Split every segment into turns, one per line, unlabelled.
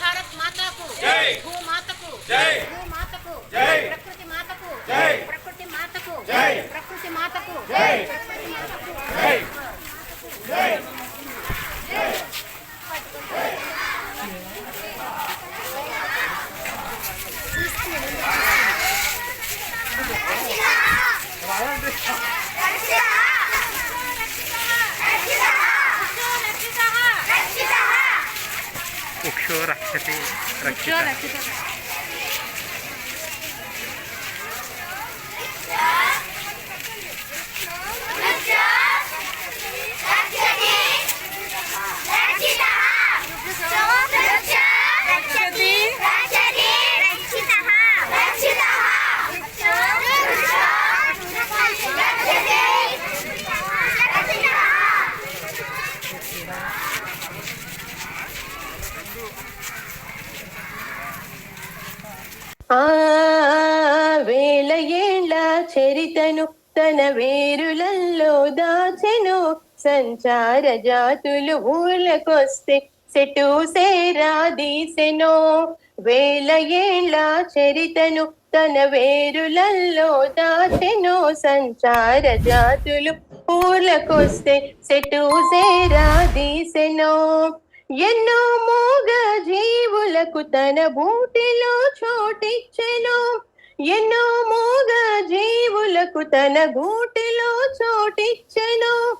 భారత్ మాతకు. భూ మాతకు భూ మాతకు ప్రకృతి మాతకు. ప్రకృతి మాతకు. ప్రకృతి మాతకు. ప్రకృతి మాతకు. జై. జై.
वृक्षो रक्षते रक्षितः। Yeah.
ఆ వేల ఏళ్ళ చరితను తన వేరులల్లో దాచెను. సంచార జాతులు ఊళ్ళకొస్తే సెటు సేరా దీసెను. వేల ఏళ్ళ చరితను తన వేరులల్లో దాచెను. సంచార జాతులు ఊళ్ళకొస్తే సెటు సేరా దీసెను. ఎన్నో మూగ జీవులకు తన బూటిలో చోటిచ్చెను ఎన్నో మూగ జీవులకు తన గూటిలో చోటిచ్చెను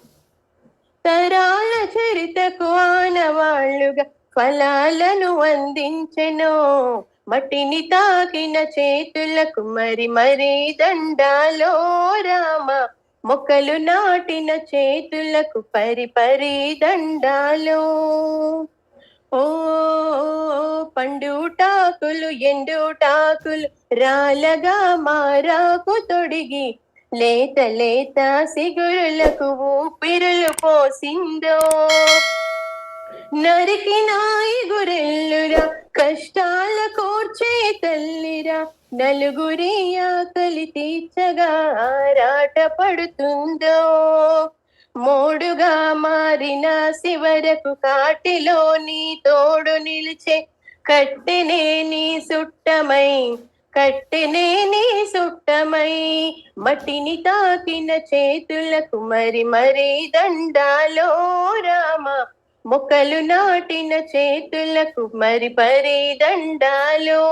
తరాల చరితకు ఆనవాళ్ళుగా ఫలాలను అందించెను. మట్టిని తాకిన చేతులకు మరి మరి దండాలో రామ. మొక్కలు నాటిన చేతులకు పరి పరి దండాలో. ఓ పండుటాకులు ఎండుటాకులు రాలగా మారాకు తొడిగి లేత లేత సిగురులకు ఊపిరులు పోసిందో. నరికినాయి గురెల్లురా కష్టాల కోర్చే తల్లిరా నలుగురి ఆకలి తీర్చగా ఆరాట పడుతుందో. మోడుగా మారిన శివరకు కాటిలో నీ తోడు నిలిచే కట్టెనే నీ సుట్టమై కట్టెనే నీ సుట్టమై. మట్టిని తాకిన చేతులకు మరి మరి దండాలో మొక్కలు నాటిన చేతులకు మరి పరి దండాలో.